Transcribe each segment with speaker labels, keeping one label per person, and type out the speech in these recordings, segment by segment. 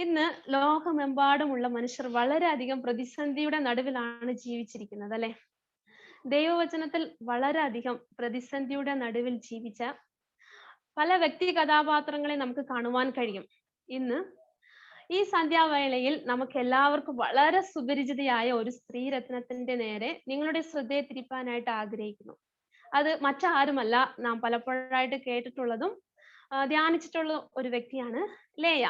Speaker 1: ഇന്ന് ലോകമെമ്പാടുമുള്ള മനുഷ്യർ വളരെയധികം പ്രതിസന്ധിയുടെ നടുവിലാണ് ജീവിച്ചിരിക്കുന്നത് അല്ലെ? ദൈവവചനത്തിൽ വളരെയധികം പ്രതിസന്ധിയുടെ നടുവിൽ ജീവിച്ച പല വ്യക്തി കഥാപാത്രങ്ങളെ നമുക്ക് കാണുവാൻ കഴിയും. ഇന്ന് ഈ സന്ധ്യാവേളയിൽ നമുക്ക് എല്ലാവർക്കും വളരെ സുപരിചിതയായ ഒരു സ്ത്രീ രത്നത്തിന്റെ നേരെ നിങ്ങളുടെ ശ്രദ്ധയെ തിരിപ്പാനായിട്ട് ആഗ്രഹിക്കുന്നു. അത് മറ്റാരുമല്ല നാം പലപ്പോഴായിട്ട് കേട്ടിട്ടുള്ളതും ധ്യാനിച്ചിട്ടുള്ള ഒരു വ്യക്തിയാണ് ലേയ.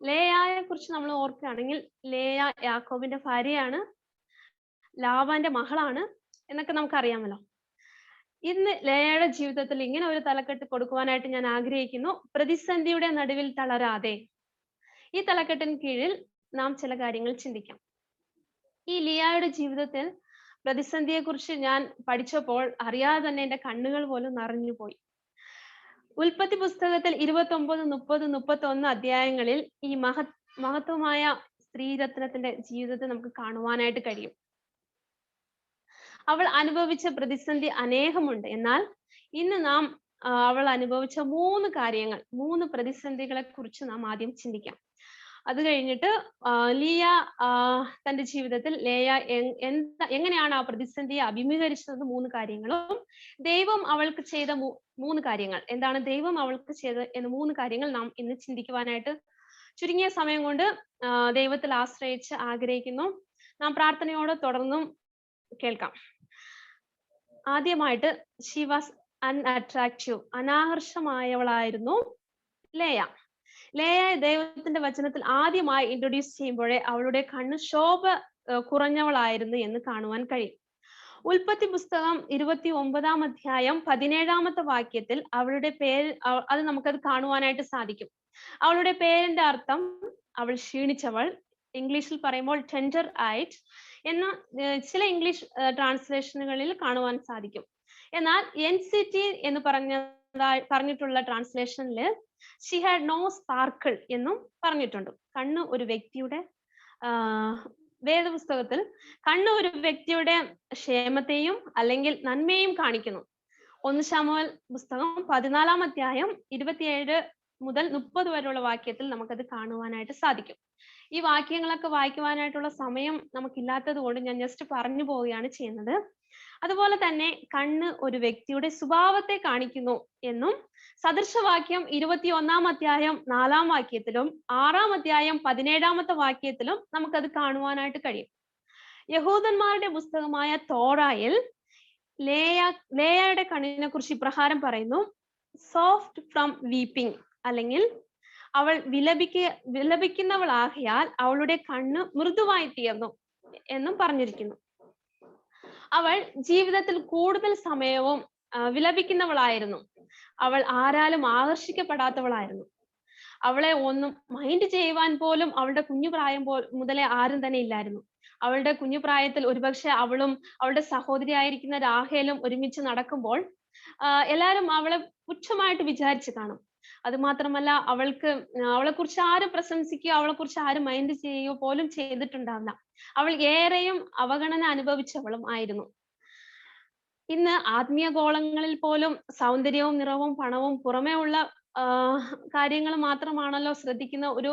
Speaker 1: ലേയായെ കുറിച്ച് നമ്മൾ ഓർക്കുകയാണെങ്കിൽ ലേയ യാക്കോബിന്റെ ഭാര്യയാണ് ലാവാന്റെ മകളാണ് എന്നൊക്കെ നമുക്കറിയാമല്ലോ. ഇന്ന് ലേയയുടെ ജീവിതത്തിൽ ഇങ്ങനെ ഒരു തലക്കെട്ട് കൊടുക്കുവാനായിട്ട് ഞാൻ ആഗ്രഹിക്കുന്നു. പ്രതിസന്ധിയുടെ നടുവിൽ തളരാതെ. ഈ തലക്കെട്ടിന് കീഴിൽ നാം ചില കാര്യങ്ങൾ ചിന്തിക്കാം. ഈ ലിയായുടെ ജീവിതത്തിൽ പ്രതിസന്ധിയെ കുറിച്ച് ഞാൻ പഠിച്ചപ്പോൾ അറിയാതെ തന്നെ എന്റെ കണ്ണുകൾ പോലും നിറഞ്ഞു പോയി ഉൽപ്പത്തി പുസ്തകത്തിൽ ഇരുപത്തി ഒമ്പത് മുപ്പത് മുപ്പത്തി ഒന്ന് അധ്യായങ്ങളിൽ ഈ മഹ മഹത്വമായ സ്ത്രീരത്നത്തിന്റെ ജീവിതത്തെ നമുക്ക് കാണുവാനായിട്ട് കഴിയും. അവൾ അനുഭവിച്ച പ്രതിസന്ധി അനേകമുണ്ട്. എന്നാൽ ഇന്ന് നാം അവൾ അനുഭവിച്ച മൂന്ന് കാര്യങ്ങൾ മൂന്ന് പ്രതിസന്ധികളെ കുറിച്ച് നാം ആദ്യം ചിന്തിക്കാം. അത് കഴിഞ്ഞിട്ട് ലിയ തന്റെ ജീവിതത്തിൽ ലേയ എങ്ങനെയാണ് ആ പ്രതിസന്ധിയെ അഭിമുഖീകരിച്ചത് മൂന്ന് കാര്യങ്ങളും ദൈവം അവൾക്ക് ചെയ്ത മൂന്ന് കാര്യങ്ങൾ. എന്താണ് ദൈവം അവൾക്ക് ചെയ്ത എന്ന മൂന്ന് കാര്യങ്ങൾ നാം ഇന്ന് ചിന്തിക്കുവാനായിട്ട് ചുരുങ്ങിയ സമയം കൊണ്ട് ദൈവത്തിൽ ആശ്രയിച്ച് ആഗ്രഹിക്കുന്നു. നാം പ്രാർത്ഥനയോടെ തുടർന്നും കേൾക്കാം. ആദ്യമായിട്ട് ഷി വാസ് അൺഅട്രാക്റ്റീവ് അനാകർഷമായവളായിരുന്നു ലേയ. ലേയ ദൈവത്തിന്റെ വചനത്തിൽ ആദ്യമായി ഇൻട്രൊഡ്യൂസ് ചെയ്യുമ്പോഴേ അവളുടെ കണ്ണ് ശോഭ കുറഞ്ഞവളായിരുന്നു എന്ന് കാണുവാൻ കഴിയും. ഉൽപ്പത്തി പുസ്തകം ഇരുപത്തി ഒമ്പതാം അധ്യായം പതിനേഴാമത്തെ വാക്യത്തിൽ അവളുടെ പേര് അത് നമുക്കത് കാണുവാനായിട്ട് സാധിക്കും. അവളുടെ പേരിന്റെ അർത്ഥം അവൾ ക്ഷീണിച്ചവൾ ഇംഗ്ലീഷിൽ പറയുമ്പോൾ ടെൻഡർ ആയിട്ട് എന്ന ചില ഇംഗ്ലീഷ് ട്രാൻസ്ലേഷനുകളിൽ കാണുവാൻ സാധിക്കും. എന്നാൽ എൻ സി ടി എന്ന് പറഞ്ഞതായി പറഞ്ഞിട്ടുള്ള ട്രാൻസ്ലേഷനിൽ ഷി ഹാഡ് നോ സ്പാർക്കിൾ എന്നും പറഞ്ഞിട്ടുണ്ട്. കണ്ണ് ഒരു വ്യക്തിയുടെ വേദപുസ്തകത്തിൽ കണ്ണ് ഒരു വ്യക്തിയുടെ ക്ഷേമത്തെയും അല്ലെങ്കിൽ നന്മയും കാണിക്കുന്നു. ഒന്ന് ശാമോൽ പുസ്തകം പതിനാലാം അധ്യായം ഇരുപത്തിയേഴ് മുതൽ മുപ്പത് വരെയുള്ള വാക്യത്തിൽ നമുക്കത് കാണുവാനായിട്ട് സാധിക്കും. ഈ വാക്യങ്ങളൊക്കെ വായിക്കുവാനായിട്ടുള്ള സമയം നമുക്കില്ലാത്തത് കൊണ്ട് ഞാൻ ജസ്റ്റ് പറഞ്ഞു പോവുകയാണ് ചെയ്യുന്നത്. അതുപോലെ തന്നെ കണ്ണ് ഒരു വ്യക്തിയുടെ സ്വഭാവത്തെ കാണിക്കുന്നു എന്നും സദൃശവാക്യം ഇരുപത്തി ഒന്നാം അധ്യായം നാലാം വാക്യത്തിലും ആറാം അധ്യായം പതിനേഴാമത്തെ വാക്യത്തിലും നമുക്കത് കാണുവാനായിട്ട് കഴിയും. യഹൂദന്മാരുടെ പുസ്തകമായ തോറായിൽ ലേയ ലേയയുടെ കണ്ണിനെ കുറിച്ച് ഇപ്രകാരം പറയുന്നു. സോഫ്റ്റ് ഫ്രം വീപ്പിംഗ് അല്ലെങ്കിൽ അവൾ വിലപിക്ക വിലപിക്കുന്നവളാകിയാൽ അവളുടെ കണ്ണ് മൃദുവായി തീർന്നു എന്നും പറഞ്ഞിരിക്കുന്നു. അവൾ ജീവിതത്തിൽ കൂടുതൽ സമയവും വിലപിക്കുന്നവളായിരുന്നു. അവൾ ആരാലും ആകർഷിക്കപ്പെടാത്തവളായിരുന്നു. അവളെ ഒന്നും മൈൻഡ് ചെയ്യുവാൻ പോലും അവളുടെ കുഞ്ഞു പ്രായം പോ മുതലേ ആരും തന്നെ ഇല്ലായിരുന്നു. അവളുടെ കുഞ്ഞു പ്രായത്തിൽ ഒരുപക്ഷെ അവളും അവളുടെ സഹോദരി ആയിരിക്കുന്ന രാഹേലും ഒരുമിച്ച് നടക്കുമ്പോൾ എല്ലാരും അവളെ പുച്ഛമായിട്ട് വിചാരിച്ചു കാണും. അത് മാത്രമല്ല അവൾക്ക് അവളെ കുറിച്ച് ആരും പ്രശംസിക്കുകയോ അവളെ കുറിച്ച് ആരും മൈൻഡ് ചെയ്യുകയോ പോലും ചെയ്തിട്ടുണ്ടാവില്ല. അവൾ ഏറെയും അവഗണന അനുഭവിച്ചവളും ആയിരുന്നു. ഇന്ന് ആത്മീയ ഗോളങ്ങളിൽ പോലും സൗന്ദര്യവും നിറവും പണവും പുറമേ ഉള്ള കാര്യങ്ങൾ മാത്രമാണല്ലോ ശ്രദ്ധിക്കുന്ന ഒരു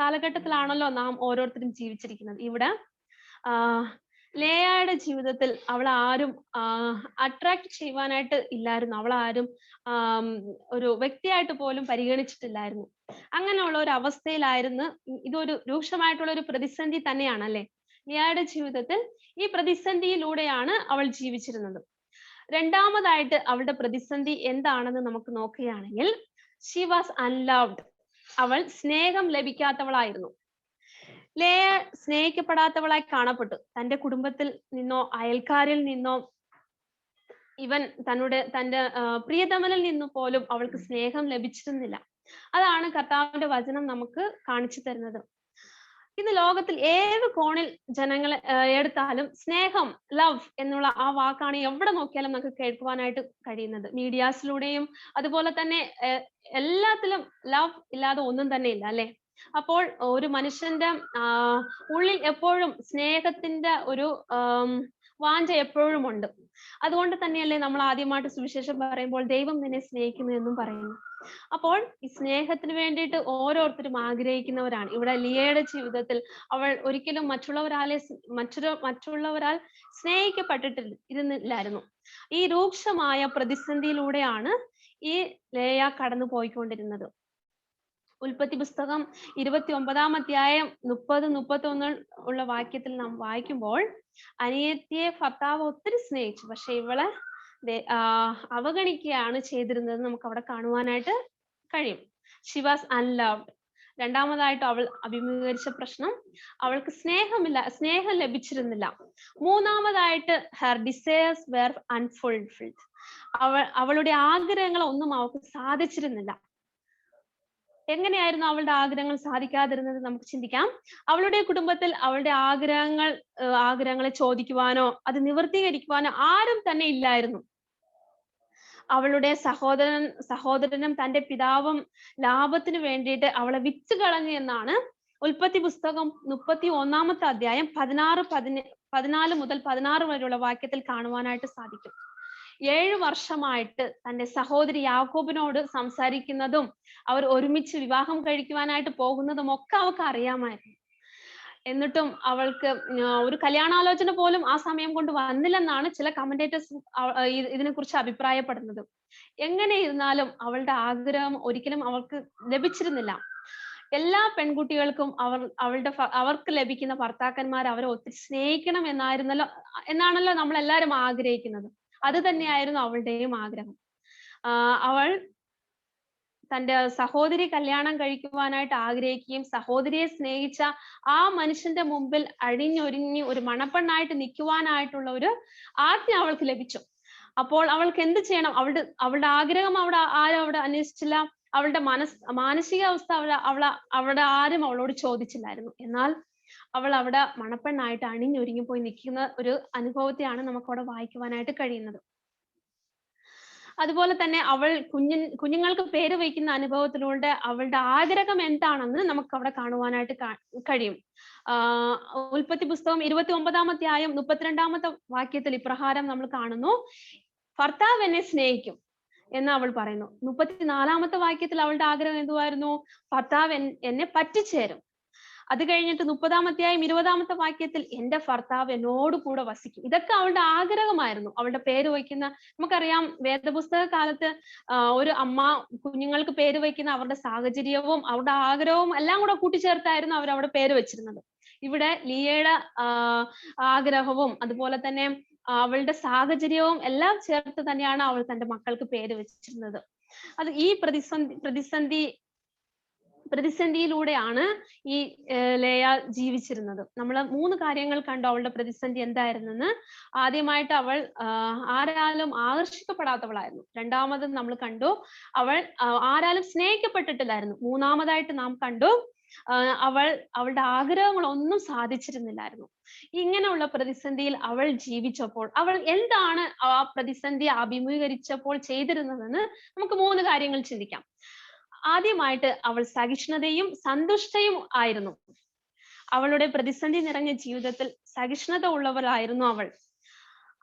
Speaker 1: കാലഘട്ടത്തിലാണല്ലോ നാം ഓരോരുത്തരും ജീവിച്ചിരിക്കുന്നത്. ഇവിടെ ലേയയുടെ ജീവിതത്തിൽ അവൾ ആരും അട്രാക്ട് ചെയ്യുവാനായിട്ട് ഇല്ലായിരുന്നു. അവൾ ആരും ഒരു വ്യക്തിയായിട്ട് പോലും പരിഗണിച്ചിട്ടില്ലായിരുന്നു. അങ്ങനെയുള്ള ഒരു അവസ്ഥയിലായിരുന്നു. ഇത് ഇതൊരു രൂക്ഷമായിട്ടുള്ള ഒരു പ്രതിസന്ധി തന്നെയാണ് അല്ലെ? ലിയായുടെ ജീവിതത്തിൽ ഈ പ്രതിസന്ധിയിലൂടെയാണ് അവൾ ജീവിച്ചിരുന്നത്. രണ്ടാമതായിട്ട് അവളുടെ പ്രതിസന്ധി എന്താണെന്ന് നമുക്ക് നോക്കുകയാണെങ്കിൽ ഷി വാസ് അൺലവ്ഡ് അവൾ സ്നേഹം ലഭിക്കാത്തവളായിരുന്നു. ലേയ സ്നേഹിക്കപ്പെടാത്തവളായി കാണപ്പെട്ടു. തന്റെ കുടുംബത്തിൽ നിന്നോ അയൽക്കാരിൽ നിന്നോ ഇവൻ തന്നുടെ തന്റെ പ്രിയതമനിൽ നിന്ന് പോലും അവൾക്ക് സ്നേഹം ലഭിച്ചിരുന്നില്ല. അതാണ് കർത്താവിന്റെ വചനം നമുക്ക് കാണിച്ചു തരുന്നത്. ഇന്ന് ലോകത്തിൽ ഏത് കോണിൽ ജനങ്ങളെ എടുത്താലും സ്നേഹം ലവ് എന്നുള്ള ആ വാക്കാണ് എവിടെ നോക്കിയാലും നമുക്ക് കേൾക്കുവാനായിട്ട് കഴിയുന്നത്. മീഡിയാസിലൂടെയും അതുപോലെ തന്നെ എല്ലാത്തിലും ലവ് ഇല്ലാതെ ഒന്നും തന്നെ ഇല്ല അല്ലെ? അപ്പോൾ ഒരു മനുഷ്യന്റെ ഉള്ളിൽ എപ്പോഴും സ്നേഹത്തിന്റെ ഒരു വാഞ്ച എപ്പോഴും ഉണ്ട്. അതുകൊണ്ട് തന്നെയല്ലേ നമ്മൾ ആദ്യമായിട്ട് സുവിശേഷം പറയുമ്പോൾ ദൈവം നിന്നെ സ്നേഹിക്കുന്നു എന്നും പറയുന്നു. അപ്പോൾ ഈ സ്നേഹത്തിന് വേണ്ടിയിട്ട് ഓരോരുത്തരും ആഗ്രഹിക്കുന്നവരാണ്. ഇവിടെ ലിയയുടെ ജീവിതത്തിൽ അവൾ ഒരിക്കലും മറ്റുള്ളവരാലെ മറ്റൊരു മറ്റുള്ളവരാൽ സ്നേഹിക്കപ്പെട്ടിട്ടില്ല ഇരുന്നില്ലായിരുന്നു ഈ രൂക്ഷമായ പ്രതിസന്ധിയിലൂടെയാണ് ഈ ലേയ കടന്നു പോയിക്കൊണ്ടിരുന്നത് ഉൽപ്പത്തി പുസ്തകം ഇരുപത്തി ഒമ്പതാം അധ്യായം മുപ്പത് മുപ്പത്തി ഒന്ന് ഉള്ള വാക്യത്തിൽ നാം വായിക്കുമ്പോൾ അനിയത്തിയെ ഭർത്താവ് ഒത്തിരി സ്നേഹിച്ചു പക്ഷെ ഇവളെ അവഗണിക്കുകയാണ് ചെയ്തിരുന്നത് നമുക്ക് അവിടെ കാണുവാനായിട്ട് കഴിയും. ഷി വാസ് അൺലവ്ഡ് രണ്ടാമതായിട്ട് അവൾ അഭിമുഖീകരിച്ച പ്രശ്നം അവൾക്ക് സ്നേഹമില്ല സ്നേഹം ലഭിച്ചിരുന്നില്ല. മൂന്നാമതായിട്ട് ഹെർ ഡിസയേഴ്സ് വെർ അൺഫുൾഫിൽഡ് അവൾ അവളുടെ ആഗ്രഹങ്ങൾ ഒന്നും അവൾക്ക് സാധിച്ചിരുന്നില്ല. എങ്ങനെയായിരുന്നു അവളുടെ ആഗ്രഹങ്ങൾ സാധിക്കാതിരുന്നത് നമുക്ക് ചിന്തിക്കാം. അവളുടെ കുടുംബത്തിൽ അവളുടെ ആഗ്രഹങ്ങൾ ആഗ്രഹങ്ങളെ ചോദിക്കുവാനോ അത് നിവർത്തീകരിക്കുവാനോ ആരും തന്നെ ഇല്ലായിരുന്നു. അവളുടെ സഹോദരൻ സഹോദരനും തന്റെ പിതാവും ലാഭത്തിന് വേണ്ടിയിട്ട് അവളെ വിറ്റ് കളഞ്ഞു എന്നാണ് ഉൽപ്പത്തി പുസ്തകം മുപ്പത്തി ഒന്നാമത്തെ അധ്യായം പതിനാറ് പതിന പതിനാല് മുതൽ പതിനാറ് വരെയുള്ള വാക്യത്തിൽ കാണുവാനായിട്ട് സാധിക്കും. ഏഴ് വർഷമായിട്ട് തന്റെ സഹോദരി യാക്കോബിനോട് സംസാരിക്കുന്നതും അവർ ഒരുമിച്ച് വിവാഹം കഴിക്കുവാനായിട്ട് പോകുന്നതും ഒക്കെ അവൾക്ക് അറിയാമായിരുന്നു. എന്നിട്ടും അവൾക്ക് ഒരു കല്യാണാലോചന പോലും ആ സമയം കൊണ്ട് വന്നില്ലെന്നാണ് ചില കമന്റേറ്റേഴ്സ് ഇതിനെ കുറിച്ച് അഭിപ്രായപ്പെടുന്നത്. എങ്ങനെ ഇരുന്നാലും അവളുടെ ആഗ്രഹം ഒരിക്കലും അവൾക്ക് ലഭിച്ചിരുന്നില്ല. എല്ലാ പെൺകുട്ടികൾക്കും അവർ അവളുടെ അവർക്ക് ലഭിക്കുന്ന ഭർത്താക്കന്മാർ അവരെ ഒത്തിരി സ്നേഹിക്കണം എന്നായിരുന്നല്ലോ എന്നാണല്ലോ നമ്മൾ എല്ലാവരും ആഗ്രഹിക്കുന്നത്. അത് തന്നെയായിരുന്നു അവളുടെയും ആഗ്രഹം. അവൾ തന്റെ സഹോദരി കല്യാണം കഴിക്കുവാനായിട്ട് ആഗ്രഹിക്കുകയും സഹോദരിയെ സ്നേഹിച്ച ആ മനുഷ്യന്റെ മുമ്പിൽ അഴിഞ്ഞൊരുങ്ങി ഒരു മണപ്പെണ്ണായിട്ട് നിൽക്കുവാനായിട്ടുള്ള ഒരു ആജ്ഞ അവൾക്ക് ലഭിച്ചു. അപ്പോൾ അവൾക്ക് എന്ത് ചെയ്യണം? അവളുടെ അവളുടെ ആഗ്രഹം അവിടെ ആരും അവിടെ അന്വേഷിച്ചില്ല. അവളുടെ മനസ് മാനസികാവസ്ഥ അവളെ അവിടെ ആരും അവളോട് ചോദിച്ചില്ലായിരുന്നു. എന്നാൽ അവൾ അവിടെ മണപ്പെണ്ണായിട്ട് അണിഞ്ഞൊരുങ്ങി പോയി നിൽക്കുന്ന ഒരു അനുഭവത്തെയാണ് നമുക്കവിടെ വായിക്കുവാനായിട്ട് കഴിയുന്നത്. അതുപോലെ തന്നെ അവൾ കുഞ്ഞു കുഞ്ഞുങ്ങൾക്ക് പേര് വയ്ക്കുന്ന അനുഭവത്തിലൂടെ അവളുടെ ആഗ്രഹം എന്താണെന്ന് നമുക്ക് അവിടെ കാണുവാനായിട്ട് കഴിയും. ഉൽപ്പത്തി പുസ്തകം ഇരുപത്തി ഒമ്പതാമത്തെ ആയം മുപ്പത്തിരണ്ടാമത്തെ വാക്യത്തിൽ ഇപ്രകാരം നമ്മൾ കാണുന്നു. ഭർത്താവ് എന്നെ സ്നേഹിക്കും എന്ന് അവൾ പറയുന്നു. മുപ്പത്തിനാലാമത്തെ വാക്യത്തിൽ അവളുടെ ആഗ്രഹം എന്തുവായിരുന്നു? ഭർത്താവ് എന്നെ പറ്റിച്ചേരും അത് കഴിഞ്ഞിട്ട് മുപ്പതാമത്തെയായും ഇരുപതാമത്തെ വാക്യത്തിൽ എന്റെ ഭർത്താവ് എന്നോട് കൂടെ വസിക്കും. ഇതൊക്കെ അവളുടെ ആഗ്രഹമായിരുന്നു. അവളുടെ പേര് വയ്ക്കുന്ന നമുക്കറിയാം വേദപുസ്തക കാലത്ത് ഒരു അമ്മ കുഞ്ഞുങ്ങൾക്ക് പേര് വയ്ക്കുന്ന അവരുടെ സാഹചര്യവും അവരുടെ ആഗ്രഹവും എല്ലാം കൂടെ കൂട്ടിച്ചേർത്തായിരുന്നു അവർ അവിടെ പേര് വെച്ചിരുന്നത്. ഇവിടെ ലിയയുടെ ആഗ്രഹവും അതുപോലെ തന്നെ അവളുടെ സാഹചര്യവും എല്ലാം ചേർത്ത് തന്നെയാണ് അവൾ തന്റെ മക്കൾക്ക് പേര് വെച്ചിരുന്നത്. അത് ഈ പ്രതിസന്ധി പ്രതിസന്ധി പ്രതിസന്ധിയിലൂടെയാണ് ഈ ലേയ ജീവിച്ചിരുന്നത്. നമ്മൾ മൂന്ന് കാര്യങ്ങൾ കണ്ടു അവളുടെ പ്രതിസന്ധി എന്തായിരുന്നെന്ന്. ആദ്യമായിട്ട് അവൾ ആരാലും ആകർഷിക്കപ്പെടാത്തവളായിരുന്നു. രണ്ടാമത് നമ്മൾ കണ്ടു അവൾ ആരാലും സ്നേഹിക്കപ്പെട്ടിട്ടില്ലായിരുന്നു. മൂന്നാമതായിട്ട് നാം കണ്ടു അവൾ അവളുടെ ആഗ്രഹങ്ങൾ ഒന്നും സാധിച്ചിരുന്നില്ലായിരുന്നു. ഇങ്ങനെയുള്ള പ്രതിസന്ധിയിൽ അവൾ ജീവിച്ചപ്പോൾ അവൾ എന്താണ് ആ പ്രതിസന്ധി അഭിമുഖീകരിച്ചപ്പോൾ ചെയ്തിരുന്നതെന്ന് നമുക്ക് മൂന്ന് കാര്യങ്ങൾ ചിന്തിക്കാം. ആദ്യമായിട്ട് അവൾ സഹിഷ്ണുതയും സന്തുഷ്ടയും ആയിരുന്നു. അവളുടെ പ്രതിസന്ധി നിറഞ്ഞ ജീവിതത്തിൽ സഹിഷ്ണുത ഉള്ളവളായിരുന്നു അവൾ.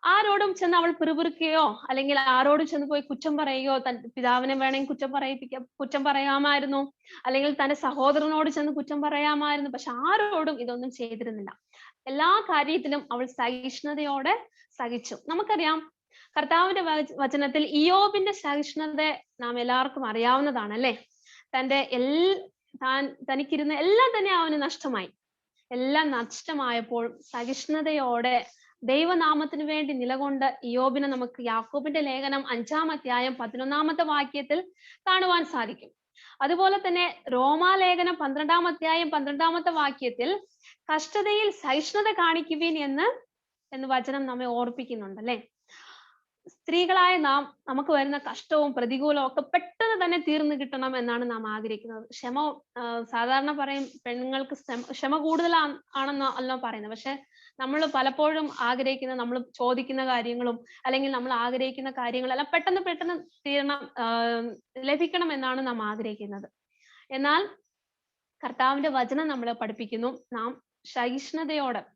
Speaker 1: ആരോടും ചെന്ന് അവൾ പിറുപിറുക്കുകയോ അല്ലെങ്കിൽ ആരോട് ചെന്ന് പോയി കുറ്റം പറയുകയോ തൻ പിതാവിനെ വേണമെങ്കിൽ കുറ്റം പറയിപ്പിക്ക കുറ്റം പറയാമായിരുന്നു. അല്ലെങ്കിൽ തന്റെ സഹോദരനോട് ചെന്ന് കുറ്റം പറയാമായിരുന്നു. പക്ഷെ ആരോടും ഇതൊന്നും ചെയ്തിരുന്നില്ല. എല്ലാ കാര്യത്തിലും അവൾ സഹിഷ്ണുതയോടെ സഹിച്ചു. നമുക്കറിയാം കർത്താവിന്റെ വചനത്തിൽ ഇയോബിന്റെ സഹിഷ്ണുത നാം എല്ലാവർക്കും അറിയാവുന്നതാണ് അല്ലെ? തന്റെ എൽ താൻ തനിക്കിരുന്ന എല്ലാം തന്നെ അവന് നഷ്ടമായി. എല്ലാം നഷ്ടമായപ്പോൾ സഹിഷ്ണുതയോടെ ദൈവനാമത്തിന് വേണ്ടി നിലകൊണ്ട് ഇയോബിനെ നമുക്ക് യാക്കോബിന്റെ ലേഖനം അഞ്ചാം അധ്യായം പതിനൊന്നാമത്തെ വാക്യത്തിൽ കാണുവാൻ സാധിക്കും. അതുപോലെ തന്നെ റോമാലേഖനം പന്ത്രണ്ടാം അധ്യായം പന്ത്രണ്ടാമത്തെ വാക്യത്തിൽ കഷ്ടതയിൽ സഹിഷ്ണുത കാണിക്കുവിൻ എന്ന് എന്ന് വചനം നമ്മെ ഓർപ്പിക്കുന്നുണ്ട് അല്ലെ? സ്ത്രീകളായ നാം നമുക്ക് വരുന്ന കഷ്ടവും പ്രതികൂലവും ഒക്കെ പെട്ടെന്ന് തന്നെ തീർന്നു കിട്ടണം എന്നാണ് നാം ആഗ്രഹിക്കുന്നത്. ക്ഷമ സാധാരണ പറയും പെണ്ണുങ്ങൾക്ക് ക്ഷമ- കൂടുതൽ ആണെന്നോ അല്ല പറയുന്നത്. പക്ഷെ നമ്മൾ പലപ്പോഴും ആഗ്രഹിക്കുന്ന നമ്മൾ ചോദിക്കുന്ന കാര്യങ്ങളും അല്ലെങ്കിൽ നമ്മൾ ആഗ്രഹിക്കുന്ന കാര്യങ്ങളെല്ലാം പെട്ടെന്ന് പെട്ടെന്ന് തീരണം ലഭിക്കണം എന്നാണ് നാം ആഗ്രഹിക്കുന്നത്. എന്നാൽ കർത്താവിന്റെ വചനം നമ്മളെ പഠിപ്പിക്കുന്നു. നാം സഹിഷ്ണുതയോടെ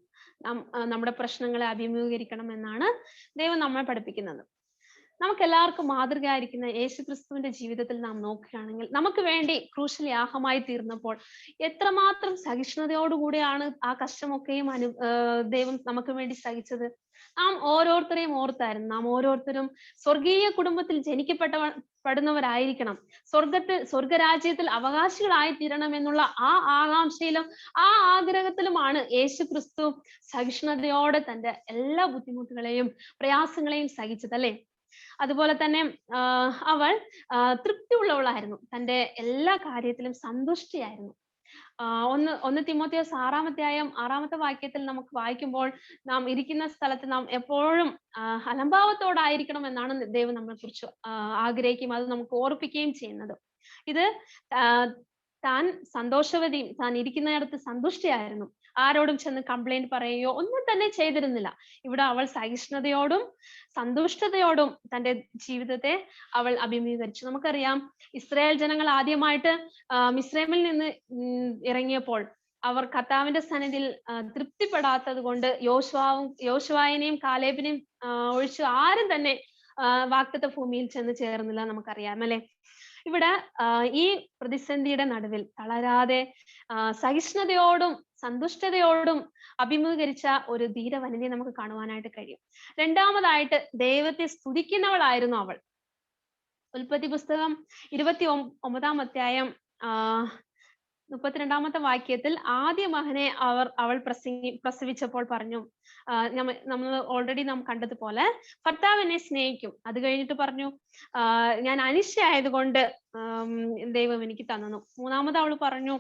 Speaker 1: നമ്മുടെ പ്രശ്നങ്ങളെ അഭിമുഖീകരിക്കണം എന്നാണ് ദൈവം നമ്മെ പഠിപ്പിക്കുന്നത്. നമുക്ക് എല്ലാവർക്കും മാതൃകയായിരിക്കുന്ന യേശു ക്രിസ്തുവിന്റെ ജീവിതത്തിൽ നാം നോക്കുകയാണെങ്കിൽ നമുക്ക് വേണ്ടി ക്രൂശൽ യാഗമായി തീർന്നപ്പോൾ എത്രമാത്രം സഹിഷ്ണുതയോടുകൂടിയാണ് ആ കഷ്ടമൊക്കെയും അനു ദൈവം നമുക്ക് വേണ്ടി സഹിച്ചത്? നാം ഓരോരുത്തരെയും ഓർത്തായിരുന്നു. നാം ഓരോരുത്തരും സ്വർഗീയ കുടുംബത്തിൽ ജനിക്കപ്പെട്ടവ പെടുന്നവരായിരിക്കണം. സ്വർഗത്തിൽ സ്വർഗരാജ്യത്തിൽ അവകാശികളായി തീരണം എന്നുള്ള ആ ആകാംക്ഷയിലും ആ ആഗ്രഹത്തിലുമാണ് യേശു ക്രിസ്തു സഹിഷ്ണുതയോടെ തന്റെ എല്ലാ ബുദ്ധിമുട്ടുകളെയും പ്രയാസങ്ങളെയും സഹിച്ചത് അല്ലെ? അതുപോലെ തന്നെ അവൾ തൃപ്തി തൃപ്തിയുള്ളവളായിരുന്നു. തന്റെ എല്ലാ കാര്യത്തിലും സന്തുഷ്ടിയായിരുന്നു. ഒന്ന് ഒന്ന് തിമോത്തിയോസ് ആറാമത്തെയായും ആറാമത്തെ വാക്യത്തിൽ നമുക്ക് വായിക്കുമ്പോൾ നാം ഇരിക്കുന്ന സ്ഥലത്ത് നാം എപ്പോഴും അലംഭാവത്തോടായിരിക്കണം എന്നാണ് ദൈവം നമ്മളെ കുറിച്ച് ആഗ്രഹിക്കുകയും അത് നമുക്ക് ഓർപ്പിക്കുകയും ചെയ്യുന്നത്. ഇത് താൻ സന്തോഷവതിയും താൻ ഇരിക്കുന്നിടത്ത് സന്തുഷ്ടിയായിരുന്നു. ആരോടും ചെന്ന് കംപ്ലൈന്റ് പറയുകയോ ഒന്നും തന്നെ ചെയ്തിരുന്നില്ല. ഇവിടെ അവൾ സഹിഷ്ണുതയോടും സന്തുഷ്ടതയോടും തന്റെ ജീവിതത്തെ അവൾ അഭിമുഖീകരിച്ചു. നമുക്കറിയാം ഇസ്രായേൽ ജനങ്ങൾ ആദ്യമായിട്ട് മിസ്രൈമിൽ നിന്ന് ഇറങ്ങിയപ്പോൾ അവർ കർത്താവിന്റെ സന്നിധിയിൽ തൃപ്തിപ്പെടാത്തത് കൊണ്ട് യോശുവാവും യോശുവായനെയും കാലേബിനെയും ഒഴിച്ച് ആരും തന്നെ വാക്തത്വ ഭൂമിയിൽ ചെന്ന് ചേർന്നില്ല നമുക്കറിയാം അല്ലെ? ഇവിടെ ഈ പ്രതിസന്ധിയുടെ നടുവിൽ തളരാതെ സഹിഷ്ണുതയോടും സന്തുഷ്ടതയോടും അഭിമുഖീകരിച്ച ഒരു ധീര വനിതയെ നമുക്ക് കാണുവാനായിട്ട് കഴിയും. രണ്ടാമതായിട്ട് ദൈവത്തെ സ്തുതിക്കുന്നവളായിരുന്നു അവൾ. ഉൽപ്പത്തി പുസ്തകം ഇരുപത്തി ഒമ്പതാം അധ്യായം മുപ്പത്തിരണ്ടാമത്തെ വാക്യത്തിൽ ആദ്യ മകനെ അവർ അവൾ പ്രസംഗി പ്രസവിച്ചപ്പോൾ പറഞ്ഞു. നമ്മൾ ഓൾറെഡി നാം കണ്ടതുപോലെ ഭർത്താവ് എന്നെ സ്നേഹിക്കും. അത് കഴിഞ്ഞിട്ട് പറഞ്ഞു ഞാൻ അനിശ്ചയായതുകൊണ്ട് ദൈവം എനിക്ക് തന്നു. മൂന്നാമത് അവൾ പറഞ്ഞു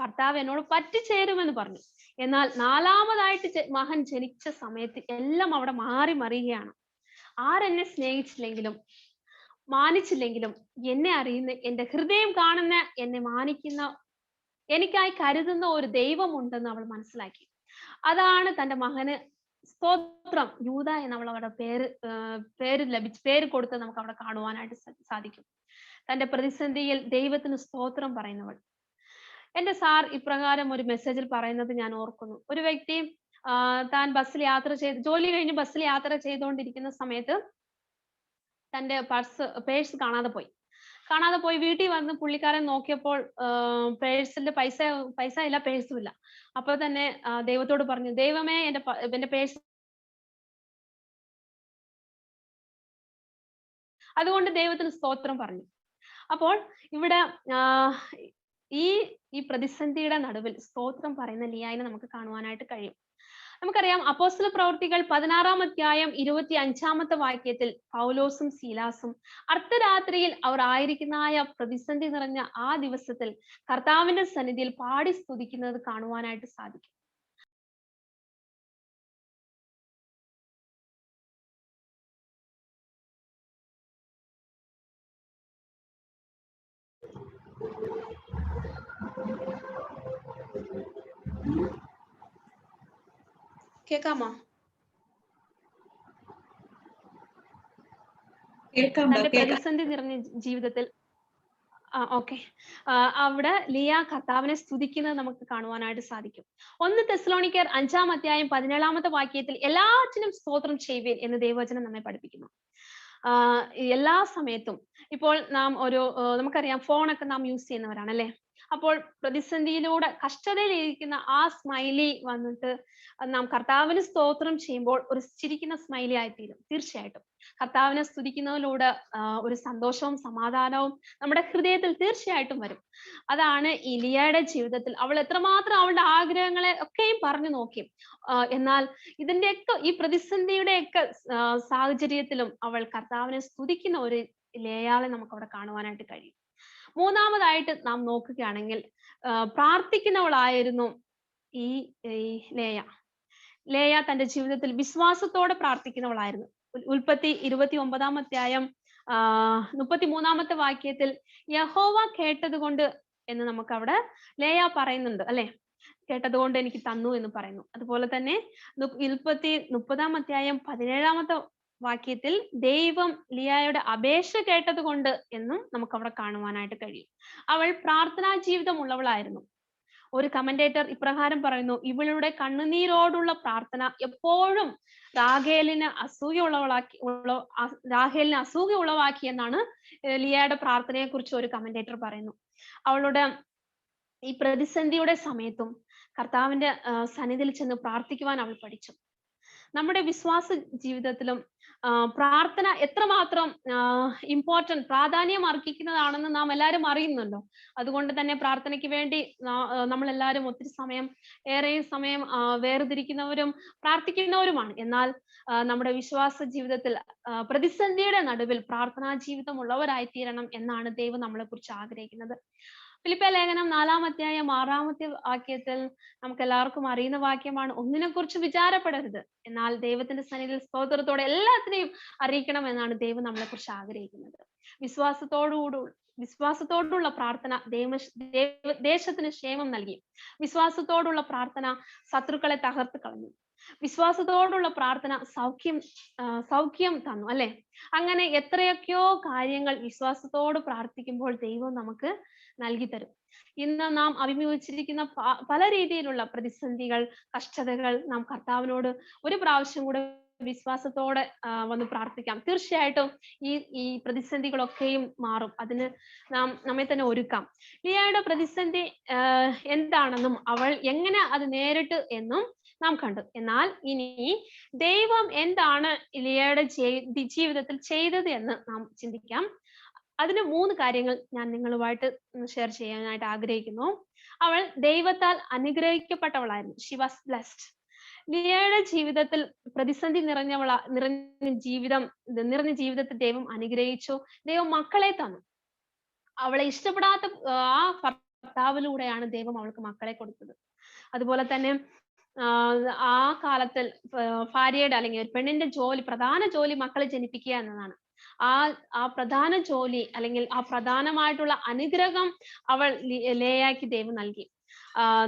Speaker 1: ഭർത്താവ് എന്നോട് പറ്റിച്ചേരുമെന്ന് പറഞ്ഞു. എന്നാൽ നാലാമതായിട്ട് മകൻ ജനിച്ച സമയത്ത് എല്ലാം അവിടെ മാറി മറിയുകയാണ്. ആരെന്നെ സ്നേഹിച്ചില്ലെങ്കിലും മാനിച്ചില്ലെങ്കിലും എന്നെ അറിയുന്ന എന്റെ ഹൃദയം കാണുന്ന എന്നെ മാനിക്കുന്ന എനിക്കായി കരുതുന്ന ഒരു ദൈവമുണ്ടെന്ന് അവൾ മനസ്സിലാക്കി. അതാണ് തന്റെ മകന് സ്തോത്രം. യൂത എന്ന് അവൾ അവിടെ പേര് പേര് ലഭിച്ച് പേര് കൊടുത്ത് നമുക്ക് അവിടെ കാണുവാനായിട്ട് സാധിക്കും. തന്റെ പ്രതിസന്ധിയിൽ ദൈവത്തിന് സ്തോത്രം പറയുന്നവൾ. എന്റെ സാർ ഇപ്രകാരം ഒരു മെസ്സേജിൽ പറയുന്നത് ഞാൻ ഓർക്കുന്നു. ഒരു വ്യക്തി താൻ ബസ്സിൽ യാത്ര ചെയ്ത് ജോലി കഴിഞ്ഞ് ബസ്സിൽ യാത്ര ചെയ്തുകൊണ്ടിരിക്കുന്ന സമയത്ത് തന്റെ പർസ് പേഴ്സ് കാണാതെ പോയി. കാണാതെ പോയി വീട്ടിൽ വന്ന് പുള്ളിക്കാരൻ നോക്കിയപ്പോൾ പേഴ്സിന്റെ പൈസ പൈസ ഇല്ല പേഴ്സും ഇല്ല. അപ്പൊ തന്നെ ദൈവത്തോട് പറഞ്ഞു ദൈവമേ എന്റെ എന്റെ പേഴ്സ് അതുകൊണ്ട് ദൈവത്തിന് സ്തോത്രം പറഞ്ഞു. അപ്പോൾ ഇവിടെ ഈ ഈ പ്രതിസന്ധിയുടെ നടുവിൽ സ്തോത്രം പറയുന്ന ലിയായിനെ നമുക്ക് കാണുവാനായിട്ട് കഴിയും. നമുക്കറിയാം അപ്പോസ്തല പ്രവൃത്തികൾ പതിനാറാം അധ്യായം ഇരുപത്തി അഞ്ചാമത്തെ വാക്യത്തിൽ പൗലോസും സീലാസും അർദ്ധരാത്രിയിൽ അവർ ആയിരിക്കുന്നതായ പ്രതിസന്ധി നിറഞ്ഞ ആ ദിവസത്തിൽ കർത്താവിന്റെ സന്നിധിയിൽ പാടി സ്തുതിക്കുന്നത് കാണുവാനായിട്ട് സാധിക്കും. കേക്കാമോ? തന്റെ പ്രതിസന്ധി നിറഞ്ഞ ജീവിതത്തിൽ. ആ ഓക്കെ. അവിടെ ലിയ കർത്താവിനെ സ്തുതിക്കുന്നത് നമുക്ക് കാണുവാനായിട്ട് സാധിക്കും. ഒന്ന് തെസ്ലോണിക്കർ അഞ്ചാം അധ്യായം പതിനേഴാമത്തെ വാക്യത്തിൽ എല്ലാറ്റിനും സ്തോത്രം ചെയ്യുവേൻ എന്ന് ദൈവവചനം നമ്മെ പഠിപ്പിക്കുന്നു. എല്ലാ സമയത്തും ഇപ്പോൾ നാം ഒരു നമുക്കറിയാം ഫോണൊക്കെ നാം യൂസ് ചെയ്യുന്നവരാണ് അല്ലെ അപ്പോൾ പ്രതിസന്ധിയിലൂടെ കഷ്ടതയിലിരിക്കുന്ന ആ സ്മൈലി വന്നിട്ട് നാം കർത്താവിന് സ്തോത്രം ചെയ്യുമ്പോൾ ഒരു ചിരിക്കുന്ന സ്മൈലി ആയിത്തീരും തീർച്ചയായിട്ടും. കർത്താവിനെ സ്തുതിക്കുന്നതിലൂടെ ഒരു സന്തോഷവും സമാധാനവും നമ്മുടെ ഹൃദയത്തിൽ തീർച്ചയായിട്ടും വരും. അതാണ് ഇലിയയുടെ ജീവിതത്തിൽ അവൾ എത്രമാത്രം അവളുടെ ആഗ്രഹങ്ങളെ ഒക്കെയും പറഞ്ഞു നോക്കി. എന്നാൽ ഇതിന്റെയൊക്കെ ഈ പ്രതിസന്ധിയുടെയൊക്കെ സാഹചര്യത്തിലും അവൾ കർത്താവിനെ സ്തുതിക്കുന്ന ഒരു ലേയാളെ നമുക്ക് അവിടെ കാണുവാനായിട്ട് കഴിയും. മൂന്നാമതായിട്ട് നാം നോക്കുകയാണെങ്കിൽ പ്രാർത്ഥിക്കുന്നവളായിരുന്നു ഈ ലേയ. ലേയ തന്റെ ജീവിതത്തിൽ വിശ്വാസത്തോടെ പ്രാർത്ഥിക്കുന്നവളായിരുന്നു. ഉൽ- ഉൽപ്പത്തി ഇരുപത്തി ഒമ്പതാം അധ്യായം മുപ്പത്തി മൂന്നാമത്തെ വാക്യത്തിൽ യഹോവ കേട്ടതുകൊണ്ട് എന്ന് നമുക്ക് അവിടെ ലേയ പറയുന്നുണ്ട് അല്ലെ? കേട്ടതുകൊണ്ട് എനിക്ക് തന്നു എന്ന് പറയുന്നു. അതുപോലെ തന്നെ ഉൽപ്പത്തി മുപ്പതാം അധ്യായം പതിനേഴാമത്തെ വാക്യത്തിൽ ദൈവം ലിയായുടെ അപേക്ഷ കേട്ടത് കൊണ്ട് എന്നും നമുക്ക് അവിടെ കാണുവാനായിട്ട് കഴിയും. അവൾ പ്രാർത്ഥനാ ജീവിതം ഉള്ളവളായിരുന്നു. ഒരു കമന്റേറ്റർ ഇപ്രകാരം പറയുന്നു ഇവളുടെ കണ്ണുനീരോടുള്ള പ്രാർത്ഥന എപ്പോഴും രാഹേലിന് അസൂയ ഉള്ളവളാക്കി ഉള്ള രാഹേലിന് അസൂയ ഉളവാക്കി എന്നാണ് ലിയായുടെ പ്രാർത്ഥനയെ കുറിച്ച് ഒരു കമന്റേറ്റർ പറയുന്നു. അവളുടെ ഈ പ്രതിസന്ധിയുടെ സമയത്തും കർത്താവിന്റെ സന്നിധിയിൽ ചെന്ന് പ്രാർത്ഥിക്കുവാൻ അവൾ പഠിച്ചു. നമ്മുടെ വിശ്വാസ ജീവിതത്തിലും പ്രാർത്ഥന എത്രമാത്രം ഇമ്പോർട്ടന്റ് പ്രാധാന്യം അർഹിക്കുന്നതാണെന്ന് നാം എല്ലാവരും അറിയുന്നല്ലോ അതുകൊണ്ട് തന്നെ പ്രാർത്ഥനയ്ക്ക് വേണ്ടി നമ്മൾ എല്ലാവരും ഒത്തിരി സമയം ഏറെ സമയം വേർതിരിക്കുന്നവരും പ്രാർത്ഥിക്കുന്നവരുമാണ്. എന്നാൽ നമ്മുടെ വിശ്വാസ ജീവിതത്തിൽ പ്രതിസന്ധിയുടെ നടുവിൽ പ്രാർത്ഥനാ ജീവിതം ഉള്ളവരായി തീരണം എന്നാണ് ദൈവം നമ്മളെ കുറിച്ച് ആഗ്രഹിക്കുന്നത്. ഫിലിപ്പ ലേഖനം നാലാം അധ്യായം ആറാമത്തെ വാക്യത്തിൽ നമുക്ക് എല്ലാവർക്കും അറിയുന്ന വാക്യമാണ് ഒന്നിനെ കുറിച്ച് വിചാരപ്പെടരുത് എന്നാൽ ദൈവത്തിന്റെ സന്നിധിയിൽ സ്തോത്രത്തോടെ എല്ലാത്തിനെയും അറിയിക്കണം എന്നാണ് ദൈവം നമ്മളെ കുറിച്ച് ആഗ്രഹിക്കുന്നത്. വിശ്വാസത്തോടുകൂടി വിശ്വാസത്തോടുള്ള പ്രാർത്ഥന ദൈവ ദേശത്തിന് ക്ഷേമം നൽകി. വിശ്വാസത്തോടുള്ള പ്രാർത്ഥന ശത്രുക്കളെ തകർത്ത് കളഞ്ഞു. വിശ്വാസത്തോടുള്ള പ്രാർത്ഥന സൗഖ്യം സൗഖ്യം തന്നു അല്ലെ? അങ്ങനെ എത്രയൊക്കെയോ കാര്യങ്ങൾ വിശ്വാസത്തോട് പ്രാർത്ഥിക്കുമ്പോൾ ദൈവം നമുക്ക് നൽകി തരും ഇന്ന് നാം അഭിമുഖിച്ചിരിക്കുന്ന പല രീതിയിലുള്ള പ്രതിസന്ധികൾ കഷ്ടതകൾ നാം കർത്താവിനോട് ഒരു പ്രാവശ്യം കൂടെ വിശ്വാസത്തോടെ വന്ന് പ്രാർത്ഥിക്കാം. തീർച്ചയായിട്ടും ഈ ഈ പ്രതിസന്ധികളൊക്കെയും മാറും. അതിന് നാം നമ്മെ തന്നെ ഒരുക്കാം. ലിയയുടെ പ്രതിസന്ധി എന്താണെന്നും അവൾ എങ്ങനെ അത് നേരിട്ട് എന്നും നാം കണ്ടു. എന്നാൽ ഇനി ദൈവം എന്താണ് ലിയയുടെ ജീവിതത്തിൽ ചെയ്തത് എന്ന് നാം ചിന്തിക്കാം. അതിന് മൂന്ന് കാര്യങ്ങൾ ഞാൻ നിങ്ങളുമായിട്ട് ഷെയർ ചെയ്യാനായിട്ട് ആഗ്രഹിക്കുന്നു. അവൾ ദൈവത്താൽ അനുഗ്രഹിക്കപ്പെട്ടവളായിരുന്നു. ഷി വാസ് ബ്ലെസ്ഡ് ലിയയുടെ ജീവിതത്തിൽ പ്രതിസന്ധി നിറഞ്ഞവള നിറഞ്ഞ ജീവിതം നിറഞ്ഞ ജീവിതത്തെ ദൈവം അനുഗ്രഹിച്ചു. ദൈവം മക്കളെ തന്നു. അവളെ ഇഷ്ടപ്പെടാത്ത ആ, ഭർത്താവിലൂടെയാണ് ദൈവം അവൾക്ക് മക്കളെ കൊടുത്തത്. അതുപോലെ തന്നെ ആ, കാലത്തിൽ ഭാര്യയുടെ അല്ലെങ്കിൽ ഒരു പെണ്ണിന്റെ ജോലി പ്രധാന ജോലി മക്കളെ ജനിപ്പിക്കുക എന്നതാണ്. ആ ആ പ്രധാന ജോലി അല്ലെങ്കിൽ ആ പ്രധാനമായിട്ടുള്ള അനുഗ്രഹം അവൾ ലേയാക്ക് ദൈവം നൽകി.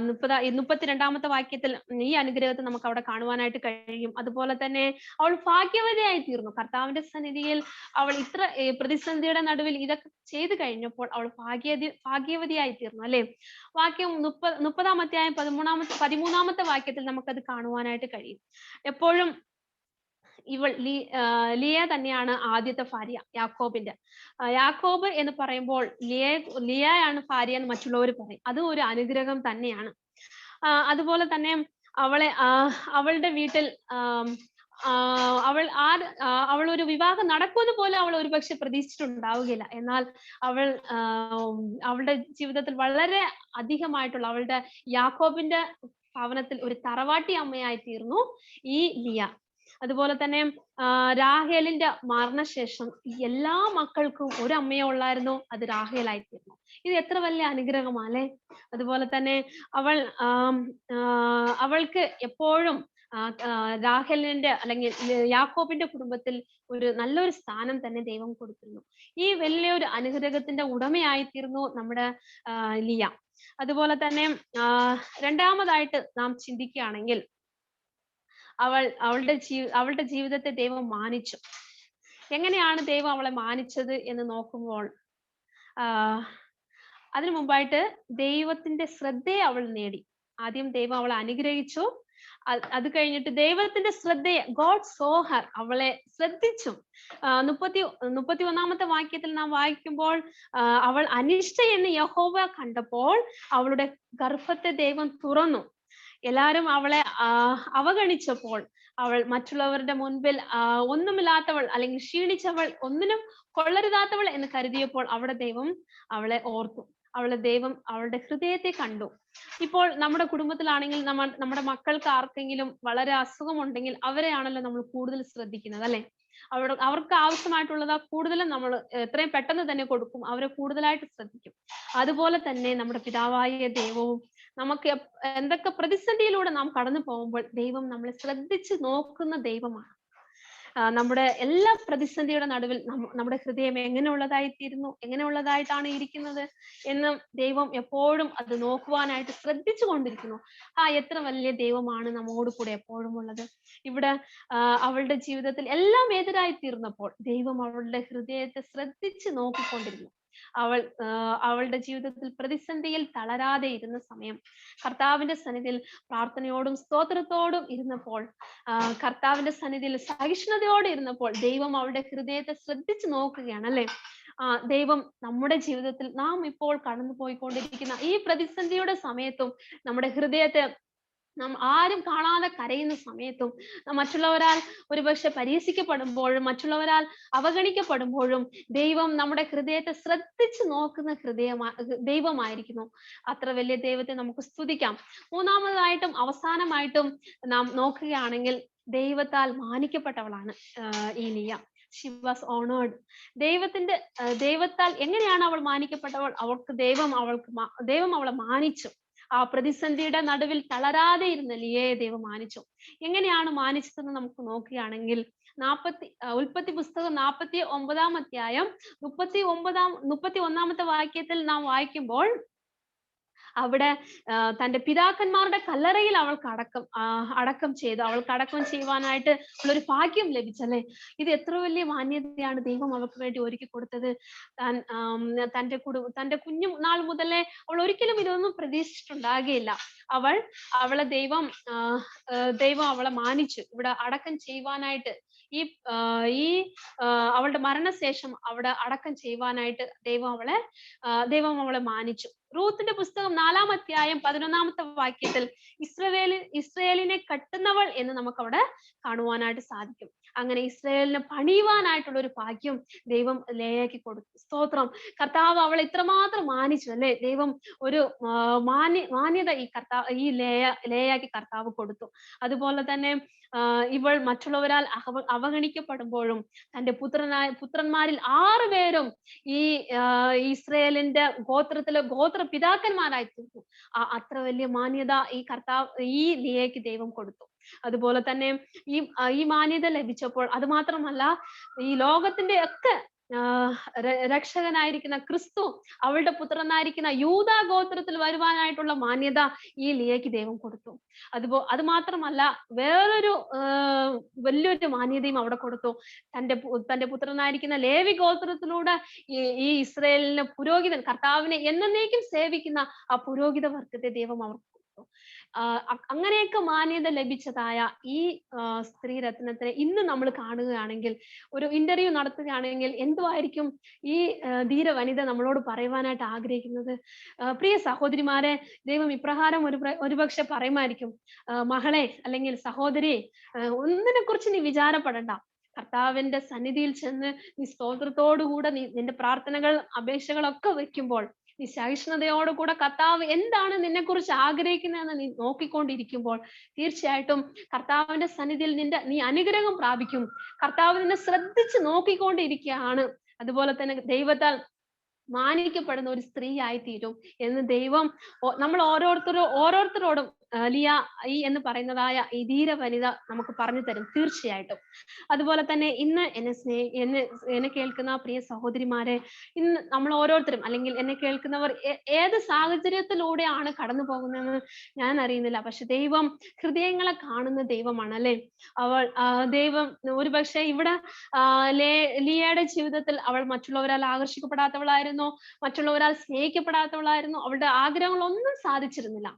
Speaker 1: മുപ്പത് മുപ്പത്തിരണ്ടാമത്തെ വാക്യത്തിൽ ഈ അനുഗ്രഹത്തെ നമുക്ക് അവിടെ കാണുവാനായിട്ട് കഴിയും. അതുപോലെ തന്നെ അവൾ ഭാഗ്യവതിയായി തീർന്നു. കർത്താവിന്റെ സന്നിധിയിൽ അവൾ ഇത്ര പ്രതിസന്ധിയുടെ നടുവിൽ ഇതൊക്കെ ചെയ്തു കഴിഞ്ഞപ്പോൾ അവൾ ഭാഗ്യവതി ഭാഗ്യവതിയായി തീർന്നു അല്ലെ? വാക്യം മുപ്പത് മുപ്പതാമത്തെ ആയ പതിമൂന്നാമത്തെ പതിമൂന്നാമത്തെ വാക്യത്തിൽ നമുക്കത് കാണുവാനായിട്ട് കഴിയും. എപ്പോഴും ഇവൾ ലിയ തന്നെയാണ് ആദ്യത്തെ ഭാര്യ യാക്കോബിന്റെ. യാക്കോബ് എന്ന് പറയുമ്പോൾ ലിയ ലിയയാണ് ഭാര്യ എന്ന് മറ്റുള്ളവർ പറയും. അത് ഒരു അനുഗ്രഹം തന്നെയാണ്. അതുപോലെ തന്നെ അവളെ അവളുടെ വീട്ടിൽ അവൾ ആ ആ, അവൾ ഒരു വിവാഹം നടക്കുമെന്ന് പോലും അവൾ ഒരുപക്ഷെ പ്രതീക്ഷിച്ചിട്ടുണ്ടാവുകയില്ല. എന്നാൽ അവൾ അവളുടെ ജീവിതത്തിൽ വളരെ അധികമായിട്ടുള്ള അവളുടെ യാക്കോബിന്റെ ഭവനത്തിൽ ഒരു തറവാട്ടി അമ്മയായി തീർന്നു ഈ ലിയ. അതുപോലെ തന്നെ രാഹേലിന്റെ മരണശേഷം എല്ലാ മക്കൾക്കും ഒരു അമ്മയെ ഉള്ളായിരുന്നു അത് രാഹേലായിത്തീർന്നു. ഇത് എത്ര വലിയ അനുഗ്രഹമാ അല്ലെ അതുപോലെ തന്നെ അവൾ അവൾക്ക് എപ്പോഴും രാഹേലിന്റെ അല്ലെങ്കിൽ യാക്കോബിന്റെ കുടുംബത്തിൽ ഒരു നല്ലൊരു സ്ഥാനം തന്നെ ദൈവം കൊടുത്തിരുന്നു. ഈ വലിയൊരു അനുഗ്രഹത്തിന്റെ ഉടമയായി തീർന്നു നമ്മുടെ ലിയ. അതുപോലെ തന്നെ രണ്ടാമതായിട്ട് നാം ചിന്തിക്കുകയാണെങ്കിൽ അവൾ അവളുടെ ജീ അവളുടെ ജീവിതത്തെ ദൈവം മാനിച്ചു. എങ്ങനെയാണ് ദൈവം അവളെ മാനിച്ചത് എന്ന് നോക്കുമ്പോൾ അതിനു മുമ്പായിട്ട് ദൈവത്തിന്റെ ശ്രദ്ധയെ അവൾ നേടി. ആദ്യം ദൈവം അവളെ അനുഗ്രഹിച്ചു. അത് കഴിഞ്ഞിട്ട് ദൈവത്തിന്റെ ശ്രദ്ധയെ ഗോഡ് സോഹർ അവളെ ശ്രദ്ധിച്ചു. മുപ്പത്തി മുപ്പത്തി ഒന്നാമത്തെ വാക്യത്തിൽ നാം വായിക്കുമ്പോൾ അവൾ അനിഷ്ട എന്ന് യഹോവ കണ്ടപ്പോൾ അവളുടെ ഗർഭത്തെ ദൈവം തുറന്നു. എല്ലാരും അവളെ അവഗണിച്ചപ്പോൾ അവൾ മറ്റുള്ളവരുടെ മുൻപിൽ ഒന്നുമില്ലാത്തവൾ അല്ലെങ്കിൽ ക്ഷീണിച്ചവൾ ഒന്നിനും കൊള്ളരുതാത്തവൾ എന്ന് കരുതിയപ്പോൾ അവിടെ ദൈവം അവളെ ഓർത്തു. അവളെ ദൈവം അവളുടെ ഹൃദയത്തെ കണ്ടു. ഇപ്പോൾ നമ്മുടെ കുടുംബത്തിലാണെങ്കിൽ നമ്മൾ നമ്മുടെ മക്കൾക്ക് ആർക്കെങ്കിലും വളരെ അസുഖമുണ്ടെങ്കിൽ അവരെയാണല്ലോ നമ്മൾ കൂടുതൽ ശ്രദ്ധിക്കുന്നത് അല്ലെ? അവർ അവർക്ക് ആവശ്യമായിട്ടുള്ളത് കൂടുതലും നമ്മൾ എത്രയും പെട്ടെന്ന് തന്നെ കൊടുക്കും. അവരെ കൂടുതലായിട്ട് ശ്രദ്ധിക്കും. അതുപോലെ തന്നെ നമ്മുടെ പിതാവായ ദൈവവും നമുക്ക് എന്തൊക്കെ പ്രതിസന്ധിയിലൂടെ നാം കടന്നു പോകുമ്പോൾ ദൈവം നമ്മളെ ശ്രദ്ധിച്ച് നോക്കുന്ന ദൈവമാണ്. നമ്മുടെ എല്ലാ പ്രതിസന്ധിയുടെ നടുവിൽ നമ്മുടെ ഹൃദയം എങ്ങനെയുള്ളതായിത്തീരുന്നു? എങ്ങനെയുള്ളതായിട്ടാണ് ഇരിക്കുന്നത്? എന്ന് ദൈവം എപ്പോഴും അത് നോക്കുവാനായിട്ട് ശ്രദ്ധിച്ചു കൊണ്ടിരിക്കുന്നു. ആ എത്ര വലിയ ദൈവമാണ് നമ്മോട് കൂടെ എപ്പോഴും ഉള്ളത്. ഇവിടെ അവളുടെ ജീവിതത്തിൽ എല്ലാം എതിരായി തീർന്നപ്പോൾ ദൈവം അവളുടെ ഹൃദയത്തെ ശ്രദ്ധിച്ച് നോക്കിക്കൊണ്ടിരുന്നു. അവൾ അവളുടെ ജീവിതത്തിൽ പ്രതിസന്ധിയിൽ തളരാതെ ഇരുന്ന സമയം. കർത്താവിന്റെ സന്നിധിയിൽ പ്രാർത്ഥനയോടും സ്തോത്രത്തോടും ഇരുന്നപ്പോൾ കർത്താവിന്റെ സന്നിധിയിൽ സഹിഷ്ണുതയോടെ ഇരുന്നപ്പോൾ ദൈവം അവളുടെ ഹൃദയത്തെ ശ്രദ്ധിച്ചു നോക്കുകയാണ് അല്ലെ? ആ ദൈവം നമ്മുടെ ജീവിതത്തിൽ നാം ഇപ്പോൾ കടന്നു പോയിക്കൊണ്ടിരിക്കുന്ന ഈ പ്രതിസന്ധിയുടെ സമയത്തും നമ്മുടെ ഹൃദയത്തെ നാം ആരും കാണാതെ കരയുന്ന സമയത്തും മറ്റുള്ളവരാൽ ഒരുപക്ഷെ പരീക്ഷിക്കപ്പെടുമ്പോഴും മറ്റുള്ളവരാൽ അവഗണിക്കപ്പെടുമ്പോഴും ദൈവം നമ്മുടെ ഹൃദയത്തെ ശ്രദ്ധിച്ചു നോക്കുന്ന ഹൃദയമാ ദൈവമായിരിക്കുന്നു. അത്ര വലിയ ദൈവത്തെ നമുക്ക് സ്തുതിക്കാം. മൂന്നാമതായിട്ടും അവസാനമായിട്ടും നാം നോക്കുകയാണെങ്കിൽ ദൈവത്താൽ മാനിക്കപ്പെട്ടവളാണ് ഏലിയ. ഷി വാസ് ഓണേർഡ് ദൈവത്തിന്റെ ദൈവത്താൽ എങ്ങനെയാണ് അവൾ മാനിക്കപ്പെട്ടവൾ? അവൾക്ക് ദൈവം അവൾക്ക് ദൈവം അവളെ മാനിച്ചു. ആ പ്രതിസന്ധിയുടെ നടുവിൽ തളരാതെ ഇരുന്ന ലിയയെ ദൈവം മാനിച്ചു. എങ്ങനെയാണ് മാനിച്ചതെന്ന് നമുക്ക് നോക്കുകയാണെങ്കിൽ നാപ്പത്തി ആ, ഉൽപ്പത്തി പുസ്തകം നാപ്പത്തി ഒമ്പതാം അധ്യായം മുപ്പത്തി ഒമ്പതാം മുപ്പത്തി ഒന്നാമത്തെ വാക്യത്തിൽ നാം വായിക്കുമ്പോൾ അവിടെ തന്റെ പിതാക്കന്മാരുടെ കല്ലറയിൽ അവൾക്ക് അടക്കം അടക്കം ചെയ്തു. അവൾക്ക് അടക്കം ചെയ്യുവാനായിട്ട് ഉള്ളൊരു ഭാഗ്യം ലഭിച്ചല്ലേ? ഇത് എത്ര വലിയ മാന്യതയാണ് ദൈവം അവൾക്ക് വേണ്ടി ഒരുക്കി കൊടുത്തത്. താൻ തന്റെ കുടു തന്റെ കുഞ്ഞു നാൾ മുതലേ അവൾ ഒരിക്കലും ഇതൊന്നും പ്രതീക്ഷിച്ചിട്ടുണ്ടാകുകയില്ല അവൾ അവളെ ദൈവം ദൈവം അവളെ മാനിച്ചു. ഇവിടെ അടക്കം ചെയ്യുവാനായിട്ട് ഈ ഈ അവളുടെ മരണശേഷം അവിടെ അടക്കം ചെയ്യുവാനായിട്ട് ദൈവം അവളെ ദൈവം അവളെ മാനിച്ചു. റൂത്തിന്റെ പുസ്തകം നാലാം അധ്യായം പതിനൊന്നാമത്തെ വാക്യത്തിൽ ഇസ്രവേലിൽ ഇസ്രയേലിനെ കട്ടുന്നവൾ എന്ന് നമുക്ക് അവിടെ കാണുവാനായിട്ട് സാധിക്കും. അങ്ങനെ ഇസ്രയേലിനെ പണിയുവാനായിട്ടുള്ള ഒരു ഭാഗ്യം ദൈവം ലേയാക്കി കൊടുത്തു. സ്തോത്രം. കർത്താവ് അവളെ ഇത്രമാത്രം മാനിച്ചു അല്ലെ? ദൈവം ഒരു മാന്യ മാന്യത ഈ കർത്താവ് ഈ ലേയ ലേയാക്കി കർത്താവ് കൊടുത്തു. അതുപോലെ തന്നെ ഇവൾ മറ്റുള്ളവരാൽ അവ അവഗണിക്കപ്പെടുമ്പോഴും തന്റെ പുത്രനായ പുത്രന്മാരിൽ ആറ് പേരും ഈ ഇസ്രയേലിന്റെ ഗോത്രത്തിലെ ഗോത്ര പിതാക്കന്മാരായി തീർന്നു. അത്ര വലിയ മാന്യത ഈ കർത്താവ് ഈ ലിയയ്ക്ക് ദൈവം കൊടുത്തു. അതുപോലെ തന്നെ ഈ ഈ മാന്യത ലഭിച്ചപ്പോൾ അത് മാത്രമല്ല ഈ ലോകത്തിന്റെ ഒക്കെ രക്ഷകനായിരിക്കുന്ന ക്രിസ്തു അവളുടെ പുത്രനായിരിക്കുന്ന യൂത ഗോത്രത്തിൽ വരുവാനായിട്ടുള്ള മാന്യത ഈ ലിയയ്ക്ക് ദൈവം കൊടുത്തു. അതുപോ അത് മാത്രമല്ല വേറൊരു വലിയൊരു മാന്യതയും അവിടെ കൊടുത്തു. തന്റെ തന്റെ പുത്രനായിരിക്കുന്ന ലേവി ഗോത്രത്തിലൂടെ ഈ ഇസ്രയേലിന് പുരോഹിതൻ കർത്താവിനെ എന്നേക്കും സേവിക്കുന്ന ആ പുരോഹിത വർഗത്തെ ദൈവം അവർക്ക് അങ്ങനെയൊക്കെ മാന്യത ലഭിച്ചതായ ഈ സ്ത്രീ രത്നത്തിനെ ഇന്ന് നമ്മൾ കാണുകയാണെങ്കിൽ ഒരു ഇന്റർവ്യൂ നടത്തുകയാണെങ്കിൽ എന്തുമായിരിക്കും ഈ ധീര വനിത നമ്മളോട് പറയുവാനായിട്ട് ആഗ്രഹിക്കുന്നത്? പ്രിയ സഹോദരിമാരെ ദൈവം ഇപ്രകാരം ഒരു ഒരുപക്ഷെ പറയുമായിരിക്കും. മകളെ അല്ലെങ്കിൽ സഹോദരി ഒന്നിനെ കുറിച്ച് നീ വിചാരപ്പെടണ്ട. കർത്താവിന്റെ സന്നിധിയിൽ ചെന്ന് നീ സ്തോത്രത്തോടുകൂടെ നീ നിന്റെ പ്രാർത്ഥനകൾ അപേക്ഷകളൊക്കെ വെക്കുമ്പോൾ നീ സഹിഷ്ണുതയോടുകൂടെ കർത്താവ് എന്താണ് നിന്നെ കുറിച്ച് ആഗ്രഹിക്കുന്നതെന്ന് നീ നോക്കിക്കൊണ്ടിരിക്കുമ്പോൾ തീർച്ചയായിട്ടും കർത്താവിന്റെ സന്നിധിയിൽ നിന്റെ നീ അനുഗ്രഹം പ്രാപിക്കും. കർത്താവ് നിന്നെ ശ്രദ്ധിച്ച് നോക്കിക്കൊണ്ടിരിക്കുകയാണ്. അതുപോലെ തന്നെ ദൈവത്താൽ മാനിക്കപ്പെടുന്ന ഒരു സ്ത്രീ ആയി തീരും എന്ന് ദൈവം നമ്മൾ ഓരോരുത്തരും ഓരോരുത്തരോടും ലിയ ഈ എന്ന് പറയുന്നതായ ഈ ധീര വനിത നമുക്ക് പറഞ്ഞു തരും തീർച്ചയായിട്ടും. അതുപോലെ തന്നെ ഇന്ന് എന്നെ സ്നേഹ എന്നെ എന്നെ കേൾക്കുന്ന പ്രിയ സഹോദരിമാരെ ഇന്ന് നമ്മൾ ഓരോരുത്തരും അല്ലെങ്കിൽ എന്നെ കേൾക്കുന്നവർ ഏത് സാഹചര്യത്തിലൂടെയാണ് കടന്നു പോകുന്നതെന്ന് ഞാൻ അറിയുന്നില്ല. പക്ഷെ ദൈവം ഹൃദയങ്ങളെ കാണുന്ന ദൈവമാണ് അല്ലെ? അവൾ ദൈവം ഒരു പക്ഷെ ഇവിടെ ലിയയുടെ ജീവിതത്തിൽ അവൾ മറ്റുള്ളവരാൽ ആകർഷിക്കപ്പെടാത്തവളായിരുന്നു മറ്റുള്ളവരാൽ സ്നേഹിക്കപ്പെടാത്തവളായിരുന്നു അവളുടെ ആഗ്രഹങ്ങളൊന്നും സാധിച്ചിരുന്നില്ല.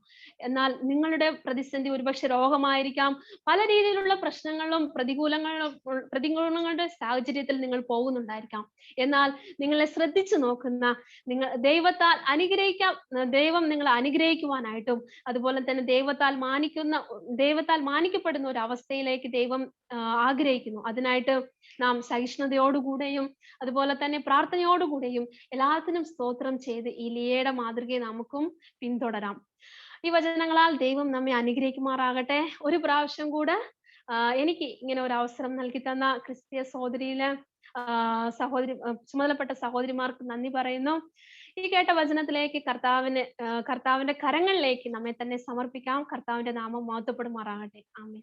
Speaker 1: എന്നാൽ നിങ്ങളുടെ പ്രതിസന്ധി ഒരുപക്ഷെ രോഗമായിരിക്കാം. പല രീതിയിലുള്ള പ്രശ്നങ്ങളും പ്രതികൂലങ്ങളും പ്രതികൂലങ്ങളുടെ സാഹചര്യത്തിൽ നിങ്ങൾ പോകുന്നുണ്ടായിരിക്കാം. എന്നാൽ നിങ്ങളെ ശ്രദ്ധിച്ചു നോക്കുന്ന നിങ്ങൾ ദൈവത്താൽ അനുഗ്രഹിക്കാം ദൈവം നിങ്ങളെ അനുഗ്രഹിക്കുവാനായിട്ടും അതുപോലെ തന്നെ ദൈവത്താൽ മാനിക്കുന്ന ദൈവത്താൽ മാനിക്കപ്പെടുന്ന ഒരു അവസ്ഥയിലേക്ക് ദൈവം ആഗ്രഹിക്കുന്നു. അതിനായിട്ട് നാം സഹിഷ്ണുതയോടുകൂടെയും അതുപോലെ തന്നെ പ്രാർത്ഥനയോടുകൂടെയും എല്ലാത്തിനും സ്തോത്രം ചെയ്ത് ഈ ലിയയുടെ മാതൃകയെ നമുക്കും പിന്തുടരാം. ഈ വചനങ്ങളാൽ ദൈവം നമ്മെ അനുഗ്രഹിക്കുമാറാകട്ടെ. ഒരു പ്രാവശ്യം കൂടെ എനിക്ക് ഇങ്ങനെ ഒരു അവസരം നൽകി തന്ന ക്രിസ്തീയ സഹോദരിയിലെ സഹോദരി ചുമതലപ്പെട്ട സഹോദരിമാർക്ക് നന്ദി പറയുന്നു. ഈ കേട്ട വചനത്തിലേക്ക് കർത്താവിന് കർത്താവിന്റെ കരങ്ങളിലേക്ക് നമ്മെ തന്നെ സമർപ്പിക്കാം. കർത്താവിന്റെ നാമം മഹത്വപ്പെടുമാറാകട്ടെ. ആമേ